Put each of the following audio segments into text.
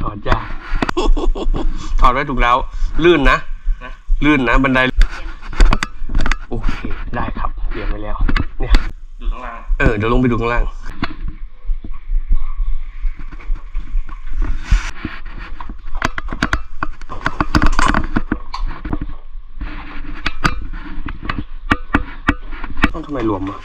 ถอดยากถอดไว้ถูกแล้ว ลื่นนะนะลื่นนะบันได โอเค ได้ครับเตรียมไว้แล้ว เนี่ย ดูข้างล่าง เออ เดี๋ยวลงไปดูข้างล่าง ต้องทำไมรวมอะ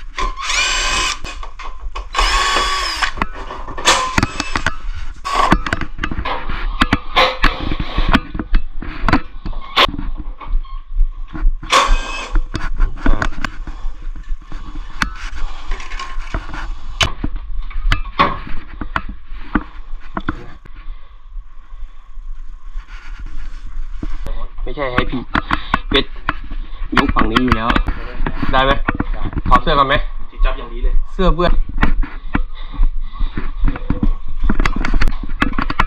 ช่ให้พี่เป็ดยกฝั่งนี้อยู่แล้ว ได้ไหมถอดเสื้อก่อนไหมจิจับอย่างดีเลย เสื้อเปื้อน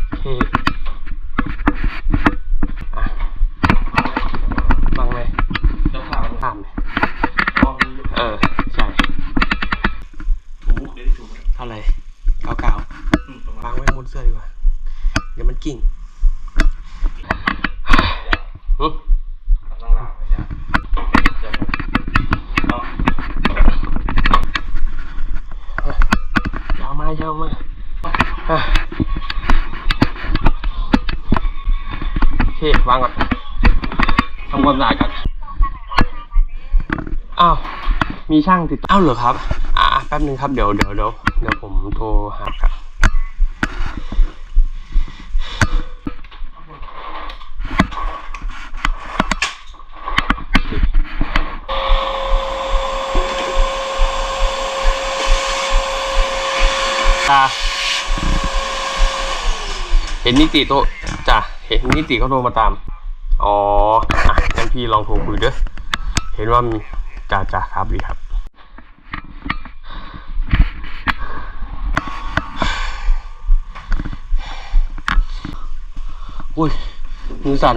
โอเคอะบังไหมแล้วผ่ามันข้ามไหมห้องนี้เออ ใช่ถูเดี๋ยวได้ถูกเท่าไหร่เก้าเก้าอืมประมาณวางไว้บนเสื้อดีกว่า เดี๋ยวมันกิ่งหึ ข้างล่างเล ยจ้ะเดี๋ยวเอายวมายาวมาโอเควางก่อนทำความสะอาดก่อนอ้าว มีช่างติดอ้าวเหรอครับ อ่าแป๊บนึงครับ เดี๋ยวเดี๋ยวเดี๋ยวเดี๋ยวผมโทรหาครับ เห็นนิติโทรจ้ะเห็นนิติเขาโทรมาตาม อ๋ออะงั้นพี่ลองโทรคุยเด้อเห็นว่ามีจ่าจ่าครับดีครับ อุ้ยมือสั่น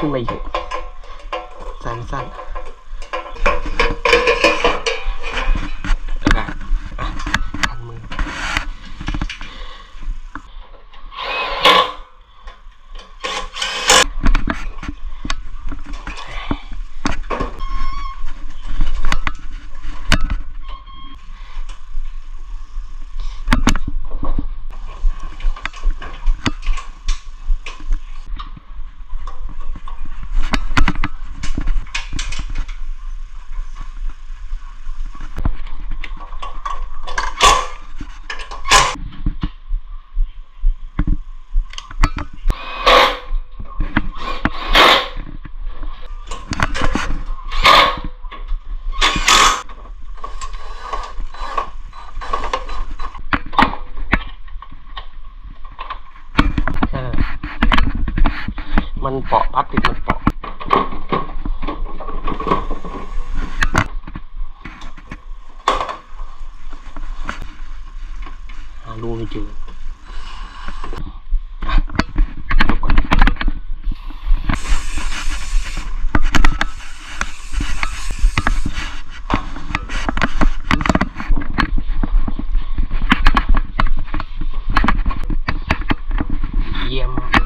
ขึ้นมาอีกสั้ มันเปาะพลาสติกมันเปาะหารูไม่เจออะยกก่อนเยี่ยม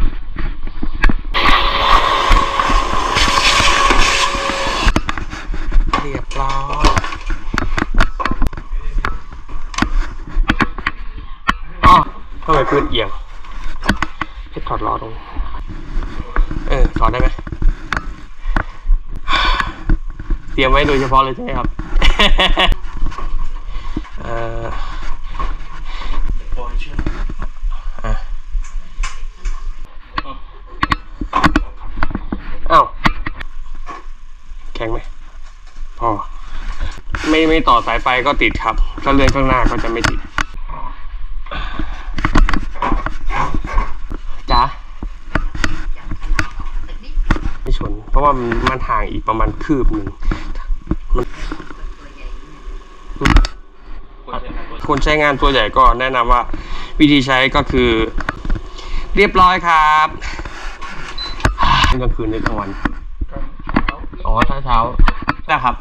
พื้นเอียงเพชรถอดล้อตรงเออถอดได้ไหมเตรียมไว้โดยเฉพาะเลยใช่ไหมครับเอ่อปล่อยเชือกอะอ้าวแข็งไหมพอไม่ไม่ต่อสายไฟก็ติดครับ ถ้าเลื่อนข้างหน้าก็จะไม่ติดจ้าไม่ชน เพราะว่ามันมันห่างอีกประมาณคืบหนึ่งคนใช้งานตัวคนใช้งานตัวใหญ่ก็แนะนำว่าวิธีใช้ก็คือ เรียบร้อยครับกลางคืนในกลางวันอ๋อเช้าเช้านะครับ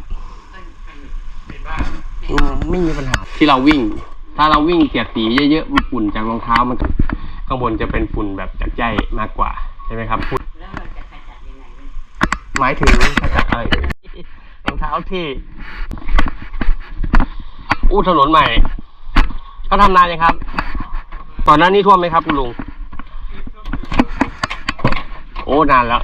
เป็นบ้าอืมไม่มีปัญหาที่เราวิ่ง ถ้าเราวิ่งเสียดสีเยอะๆฝุ่นจากรองเท้ามันจะข้างบนจะเป็นฝุ่นแบบจากใจมากกว่าใช่ไหมครับ หมายถึงขจัดอะไรรองเท้าที่อู้ถนนใหม่เขาทำนานยังครับ ตอนนั้นนี่ท่วมไหมครับคุณลุง โอ้ นานแล้ว